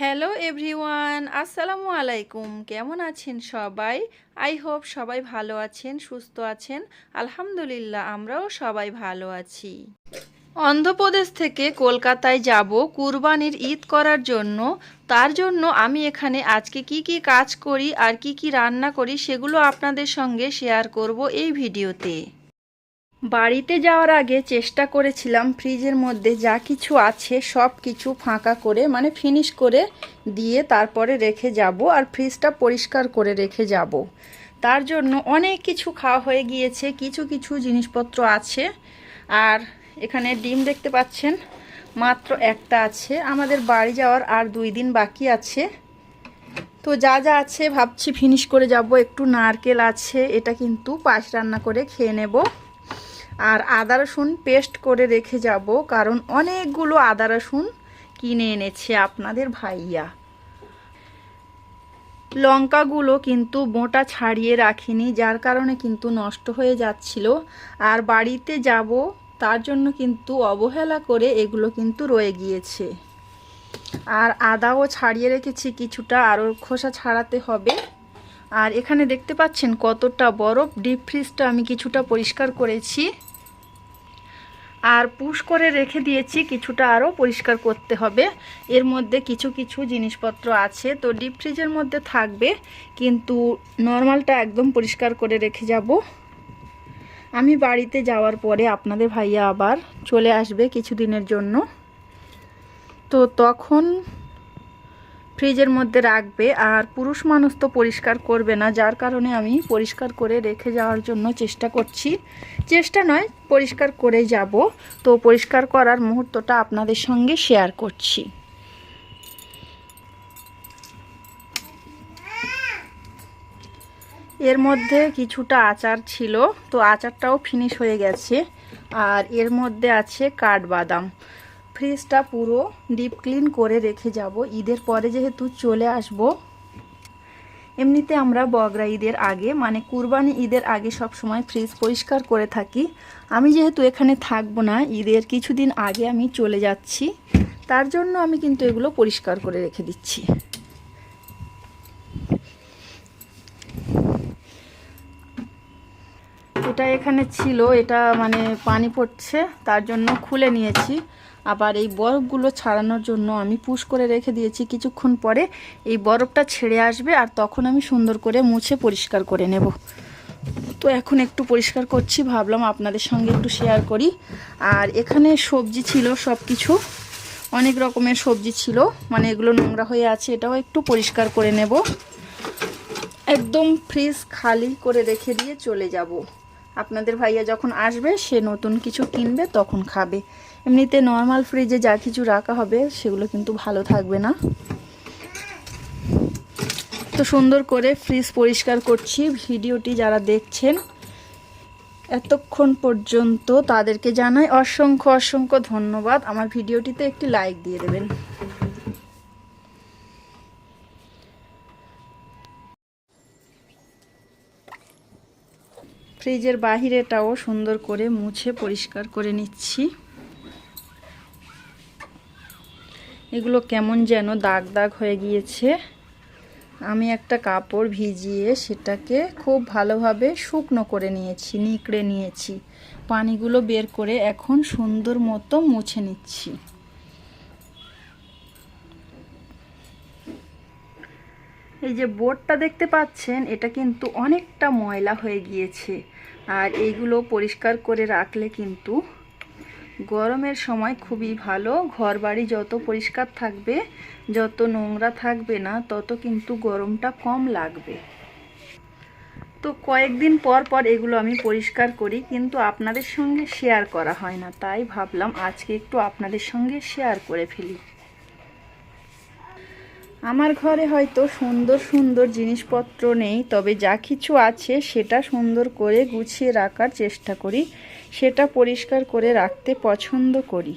Hello everyone আসসালামু আলাইকুম কেমন আছেন সবাই? আই হোপ সবাই ভালো আছেন, সুস্থ আছেন। আলহামদুলিল্লাহ, আমরাও সবাই ভালো আছি। অন্ধ্রপ্রদেশ থেকে কলকাতায় যাব কুরবানির ঈদ করার জন্য। তার জন্য আমি এখানে আজকে কি কি কাজ করি আর কি কি রান্না করি সেগুলো আপনাদের সঙ্গে শেয়ার করব এই ভিডিওতে। বাড়িতে যাওয়ার আগে চেষ্টা করেছিলাম ফ্রিজের মধ্যে যা কিছু আছে সব কিছু ফাঁকা করে মানে ফিনিশ করে দিয়ে তারপরে রেখে যাব আর ফ্রিজটা পরিষ্কার করে রেখে যাব। তার জন্য অনেক কিছু খাওয়া হয়ে গিয়েছে, কিছু কিছু জিনিসপত্র আছে। আর এখানে ডিম দেখতে পাচ্ছেন, মাত্র একটা আছে। আমাদের বাড়ি যাওয়ার আর দুই দিন বাকি আছে। তো যা যা আছে ভাবছি ফিনিশ করে যাব। একটু নারকেল আছে, এটা কিন্তু পাশ রান্না করে খেয়ে নেব। আর আদা রসুন পেস্ট করে রেখে যাব, কারণ অনেকগুলো আদা রসুন কিনে এনেছে আপনাদের ভাইয়া। লঙ্কাগুলো কিন্তু মোটা ছাড়িয়ে রাখিনি, যার কারণে কিন্তু নষ্ট হয়ে যাচ্ছিল। আর বাড়িতে যাব, তার জন্য কিন্তু অবহেলা করে এগুলো কিন্তু রয়ে গিয়েছে। আর আদাও ছাড়িয়ে রেখেছি, কিছুটা আরও খোসা ছাড়াতে হবে। আর এখানে দেখতে পাচ্ছেন কতটা বরফ ডিপ ফ্রিজটা আমি কিছুটা পরিষ্কার করেছি। আর পুশ করে রেখে দিয়েছি, কিছুটা আরও পরিষ্কার করতে হবে। এর মধ্যে কিছু কিছু জিনিসপত্র আছে, তো ডিপ ফ্রিজের মধ্যে থাকবে, কিন্তু নর্মালটা একদম পরিষ্কার করে রেখে যাব। আমি বাড়িতে যাওয়ার পরে আপনাদের ভাইয়া আবার চলে আসবে কিছু দিনের জন্য। তো তখন ফ্রিজের মধ্যে রাখবে আর পুরুষ মানুষ তো পরিষ্কার করবে না, যার কারণে আমি পরিষ্কার করে রেখে যাওয়ার জন্য চেষ্টা করছি। চেষ্টা নয়, পরিষ্কার করে যাব। তো পরিষ্কার করার মুহূর্তটা আপনাদের সঙ্গে শেয়ার করছি। এর মধ্যে কিছুটা আচার ছিল, তো আচারটাও ফিনিশ হয়ে গেছে। আর এর মধ্যে আছে কাঠবাদাম। ফ্রিজটা পুরো ডিপ ক্লিন করে রেখে যাব। ঈদের পরে যেহেতু চলে আসব, এমনিতে আমরা বগরা ঈদের আগে মানে কুরবানি ঈদের আগে সব সময় ফ্রিজ পরিষ্কার করে থাকি। আমি যেহেতু এখানে থাকব না, ঈদের কিছুদিন আগে আমি চলে যাচ্ছি। তার জন্য আমি কিন্তু এগুলো পরিষ্কার করে রেখে দিচ্ছি। এটা এখানে ছিল, এটা মানে পানি পড়ছে, তার জন্য খুলে নিয়েছি। আবার এই বরফগুলো ছাড়ানোর জন্য আমি পুশ করে রেখে দিয়েছি কিছুক্ষণ পরে। এই বরফটা ছেড়ে আসবে আর তখন আমি সুন্দর করে মুছে পরিষ্কার করে নেব। তো এখন একটু পরিষ্কার করছি, ভাবলাম আপনাদের সঙ্গে একটু শেয়ার করি। আর এখানে সবজি ছিল সব কিছু অনেক রকমের সবজি ছিল মানে এগুলো নোংরা হয়ে আছে, এটাও একটু পরিষ্কার করে নেব। একদম ফ্রিজ খালি করে রেখে দিয়ে চলে যাব। আপনাদের ভাইয়া যখন আসবে, সে নতুন কিছু কিনবে, তখন খাবে। এমনিতে নর্মাল ফ্রিজে যা কিছু রাখা হবে, সেগুলো কিন্তু ভালো থাকবে না। তো সুন্দর করে ফ্রিজ পরিষ্কার করছি। ভিডিওটি যারা দেখছেন, এতক্ষণ পর্যন্ত তাদেরকে জানাই অসংখ্য অসংখ্য ধন্যবাদ। আমার ভিডিওটিতে একটি লাইক দিয়ে দেবেন। ফ্রিজের বাহিরেটাও সুন্দর করে মুছে পরিষ্কার করে নিচ্ছি। এগুলো কেমন যেন দাগ দাগ হয়ে গিয়েছে। আমি একটা কাপড় ভিজিয়ে সেটাকে খুব ভালোভাবে শুকনো করে নিয়েছি, নিকড়ে নিয়েছি। পানিগুলো বের করে এখন সুন্দর মতো মুছে নিচ্ছি। এই যে বোর্ডটা দেখতে পাচ্ছেন, এটা কিন্তু অনেকটা ময়লা হয়ে গিয়েছে। আর এইগুলো পরিষ্কার করে রাখলে কিন্তু গরমের সময় খুবই ভালো। ঘর বাড়ি যত পরিষ্কার থাকবে, যত নোংরা থাকবে না, তত কিন্তু গরমটা কম লাগবে। তো কয়েকদিন পর পর এগুলো আমি পরিষ্কার করি, কিন্তু আপনাদের সঙ্গে শেয়ার করা হয় না। তাই ভাবলাম আজকে একটু আপনাদের সঙ্গে শেয়ার করে ফেলি। আমার ঘরে হয়তো সুন্দর সুন্দর জিনিসপত্র নেই, তবে যা কিছু আছে সেটা সুন্দর করে গুছিয়ে রাখার চেষ্টা করি, সেটা পরিষ্কার করে রাখতে পছন্দ করি।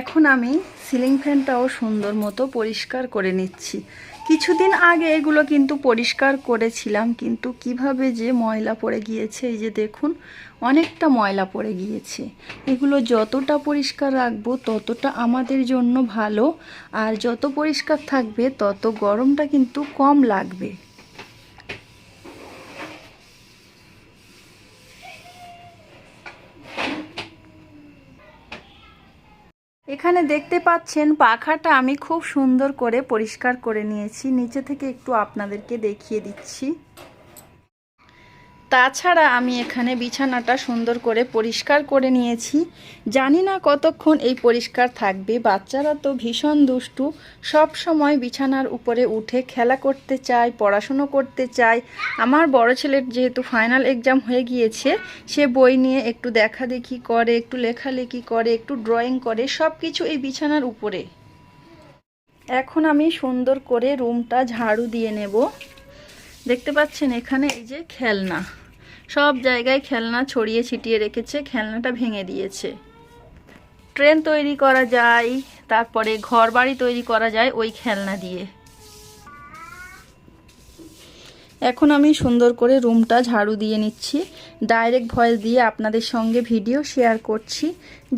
এখন আমি সিলিং ফ্যানটাও সুন্দর মতো পরিষ্কার করে নিচ্ছি। কিছুদিন আগে এগুলো কিন্তু পরিষ্কার করেছিলাম, কিন্তু কীভাবে যে ময়লা পড়ে গিয়েছে, এই যে দেখুন, অনেকটা ময়লা পড়ে গিয়েছে। এগুলো যতটা পরিষ্কার রাখব, ততটা আমাদের জন্য ভালো, আর যত পরিষ্কার থাকবে, তত গরমটা কিন্তু কম লাগবে। এখানে দেখতে পাচ্ছেন পাখাটা আমি খুব সুন্দর করে পরিষ্কার করে নিয়েছি। নিচে থেকে একটু আপনাদেরকে দেখিয়ে দিচ্ছি। তাছাড়া আমি এখানে বিছানাটা সুন্দর করে পরিষ্কার করে নিয়েছি। জানি না কতক্ষণ এই পরিষ্কার থাকবে। বাচ্চারা তো ভীষণ দুষ্টু। সব সময় বিছানার উপরে উঠে খেলা করতে চায়, পড়াশুনো করতে চায়। আমার বড় ছেলের যেহেতু ফাইনাল এক্সাম হয়ে গিয়েছে, সে বই নিয়ে একটু দেখাদেখি করে, একটু লেখালেখি করে, একটু ড্রয়িং করে সব কিছু এই বিছানার উপরে। এখন আমি সুন্দর করে রুমটা ঝাড়ু দিয়ে নেব। দেখতে পাচ্ছেন এখানে এই যে খেলনা। সব জায়গায় খেলনা ছড়িয়ে ছিটিয়ে রেখেছে, খেলনাটা ভেঙে দিয়েছে। ট্রেন তৈরি করা যায়, তারপরে ঘর বাড়ি তৈরি করা যায় ওই খেলনা দিয়ে। এখন আমি সুন্দর করে রুমটা ঝাড়ু দিয়ে নিচ্ছি। ডাইরেক্ট ভয়েস দিয়ে আপনাদের সঙ্গে ভিডিও শেয়ার করছি।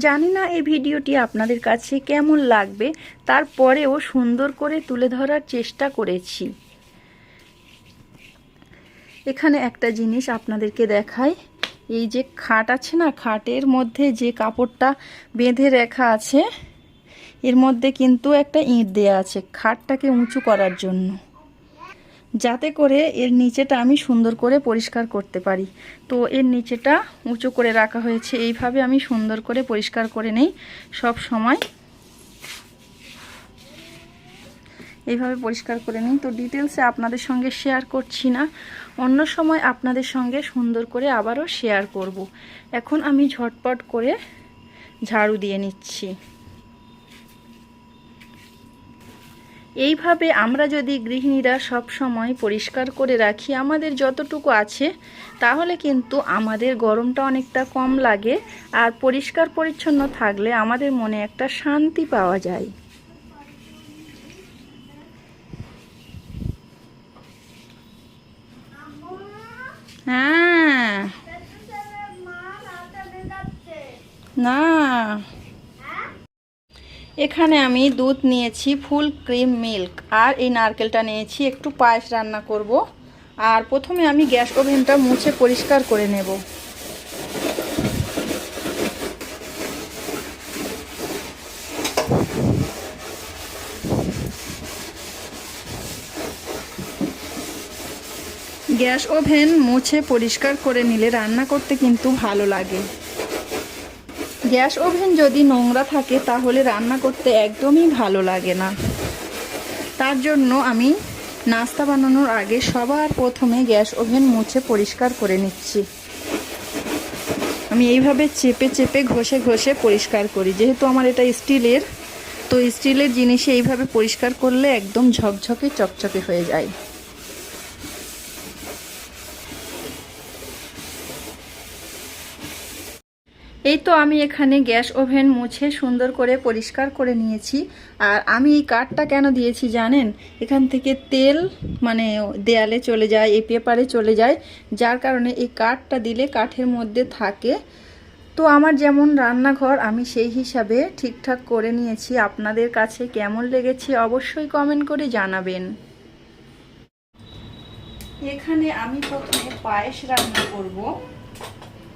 জানি না এই ভিডিওটি আপনাদের কাছে কেমন লাগবে, তারপরেও সুন্দর করে তুলে ধরার চেষ্টা করেছি। এখানে একটা জিনিস আপনাদেরকে দেখাই। এই যে খাট আছে না, খাটের মধ্যে যে কাপড়টা বেঁধে রাখা আছে, এর মধ্যে কিন্তু একটা ইঁট দেয়া আছে খাটটাকে উঁচু করার জন্য। যাতে করে এর নিচেটা আমি সুন্দর করে পরিষ্কার করতে পারি। তো এর নিচেটা উঁচু করে রাখা হয়েছে, এইভাবে আমি সুন্দর করে পরিষ্কার করে নেই সব সময়। এইভাবে পরিষ্কার করে নিই। তো ডিটেলসে আপনাদের সঙ্গে শেয়ার করছি না। অন্য সময় আপনাদের সঙ্গে সুন্দর করে আবারও শেয়ার করব। এখন আমি ঝটপট করে ঝাড়ু দিয়ে নিচ্ছি এইভাবে আমরা যদি গৃহিণীরা সব সময় পরিষ্কার করে রাখি, আমাদের যতটুকু আছে, তাহলে কিন্তু আমাদের গরমটা অনেকটা কম লাগে আর পরিষ্কার পরিচ্ছন্ন থাকলে আমাদের মনে একটা শান্তি পাওয়া যায় হ্যাঁ না। এখানে আমি দুধ নিয়েছি ফুল ক্রিম মিল্ক, আর এই নারকেলটা নিয়েছি, একটু পায়েস রান্না করব। আর প্রথমে আমি গ্যাস ওভেনটা মুছে পরিষ্কার করে নেব। গ্যাস ওভেন মুছে পরিষ্কার করে নিলে রান্না করতে কিন্তু ভালো লাগে। গ্যাস ওভেন যদি নোংরা থাকে তাহলে রান্না করতে একদমই ভালো লাগে না। তার জন্য আমি নাস্তা বানানোর আগে সবার প্রথমে গ্যাস ওভেন মুছে পরিষ্কার করে নিচ্ছি। আমি এইভাবে চেপে চেপে ঘষে ঘষে পরিষ্কার করি। যেহেতু আমার এটা স্টিলের, তো স্টিলের জিনিসে এইভাবে পরিষ্কার করলে একদম ঝকঝকে চকচকে হয়ে যায়। এই তো আমি এখানে গ্যাস ওভেন মুছে সুন্দর করে পরিষ্কার করে নিয়েছি। আর আমি এই কাঠটা কেন দিয়েছি জানেন? এখান থেকে তেল মানে দেয়ালে চলে যায়, এই পেপারে চলে যায়। যার কারণে এই কাঠটা দিলে কাঠের মধ্যে থাকে। তো আমার যেমন রান্নাঘর, আমি সেই হিসাবে ঠিকঠাক করে নিয়েছি। আপনাদের কাছে কেমন লেগেছে অবশ্যই কমেন্ট করে জানাবেন। এখানে আমি প্রথমে পায়েস রান্না করব।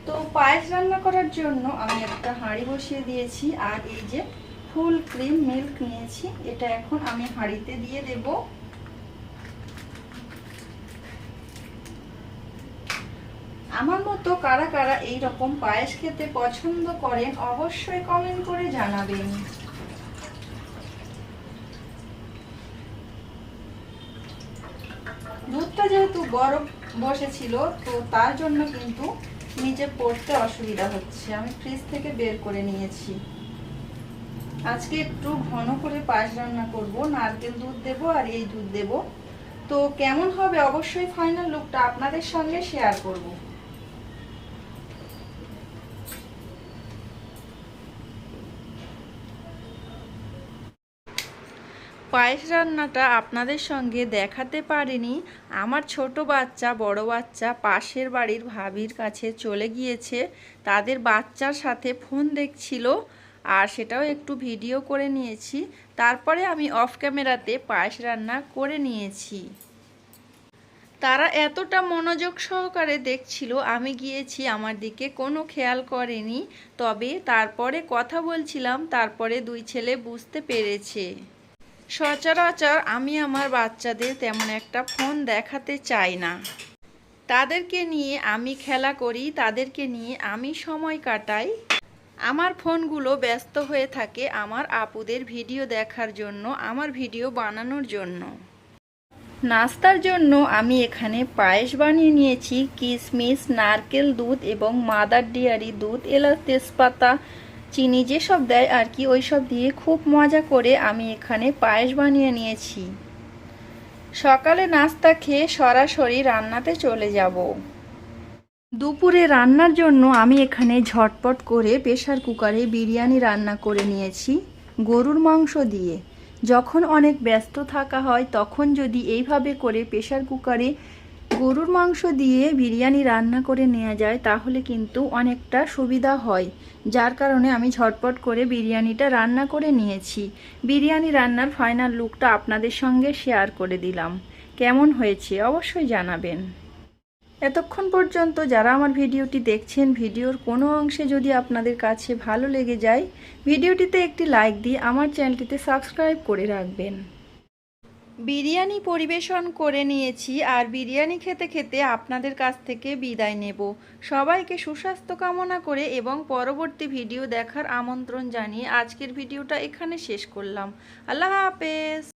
তো পায়েস রান্না করার জন্য আমি একটা হাঁড়ি বসিয়ে দিয়েছি আর এই যে ফুল ক্রিম মিল্ক নিয়েছি, এটা এখন আমি হাঁড়িতে দিয়ে দেব। আমার মতো কারা কারা এই রকম পায়েস খেতে পছন্দ করেন অবশ্যই কমেন্ট করে জানাবেন। দুধটা যেহেতু বরফ বসেছিল, তো তার জন্য কিন্তু নিচে পড়তে অসুবিধা হচ্ছে। আমি ফ্রিজ থেকে বের করে নিয়েছি। আজকে একটু ঘন করে পায়েস রান্না করব। নারকেল দুধ দেব আর এই দুধ দেব। তো কেমন হবে? অবশ্যই ফাইনাল লুকটা আপনাদের সঙ্গে শেয়ার করব। পায়েস রান্নাটা আপনাদের সঙ্গে দেখাতে পারিনি। আমার ছোট বাচ্চা, বড় বাচ্চা পাশের বাড়ির ভাবির কাছে চলে গিয়েছে। তাদের বাচ্চার সাথে ফোন দেখছিল আর সেটাও একটু ভিডিও করে নিয়েছি। তারপরে আমি অফ ক্যামেরাতে পায়েস রান্না করে নিয়েছি। তারা এতটা মনোযোগ সহকারে দেখছিল, আমি গিয়েছি আমার দিকে কোনো খেয়াল করেনি। তবে তারপরে কথা বলছিলাম, তারপরে দুই ছেলে বুঝতে পেরেছে। সচরাচর আমি আমার বাচ্চাদের তেমন একটা ফোন দেখাতে চাই না। তাদেরকে নিয়ে আমি খেলা করি, তাদেরকে নিয়ে আমি সময় কাটাই। আমার ফোনগুলো ব্যস্ত হয়ে থাকে আমার আপুদের ভিডিও দেখার জন্য, আমার ভিডিও বানানোর জন্য। নাস্তার জন্য আমি এখানে পায়েস বানিয়ে নিয়েছি কিশমিশ নারকেল দুধ এবং মাদার ডিয়ারি দুধ, এলাচ তেজপাতা চিনি যেসব দেয় আর কি ওই সব দিয়ে খুব মজা করে আমি এখানে পায়েস বানিয়ে নিয়েছি। সকালে নাস্তা খেয়ে সরাসরি রান্নাতে চলে যাব। দুপুরে রান্নার জন্য আমি এখানে ঝটপট করে প্রেশার কুকারে বিরিয়ানি রান্না করে নিয়েছি, গরুর মাংস দিয়ে। যখন অনেক ব্যস্ত থাকা হয়, তখন যদি এইভাবে করে প্রেশার কুকারে গরুর মাংস দিয়ে বিরিয়ানি রান্না করে নেওয়া যায়, তাহলে কিন্তু অনেকটা সুবিধা হয়। যার কারণে আমি ঝটপট করে বিরিয়ানিটা রান্না করে নিয়েছি। বিরিয়ানি রান্নার ফাইনাল লুকটা আপনাদের সঙ্গে শেয়ার করে দিলাম। কেমন হয়েছে অবশ্যই জানাবেন। এতক্ষণ পর্যন্ত যারা আমার ভিডিওটি দেখছেন, ভিডিওর কোনো অংশে যদি আপনাদের কাছে ভালো লেগে যায়, ভিডিওটিতে একটি লাইক দিয়ে আমার চ্যানেলটিতে সাবস্ক্রাইব করে রাখবেন। বিরিয়ানি পরিবেশন করে নিয়েছি আর বিরিয়ানি খেতে খেতে আপনাদের কাছ থেকে বিদায় নেব। সবাইকে সুস্বাস্থ্য কামনা করে এবং পরবর্তী ভিডিও দেখার আমন্ত্রণ জানিয়ে আজকের ভিডিওটা এখানে শেষ করলাম। আল্লাহ হাফেজ।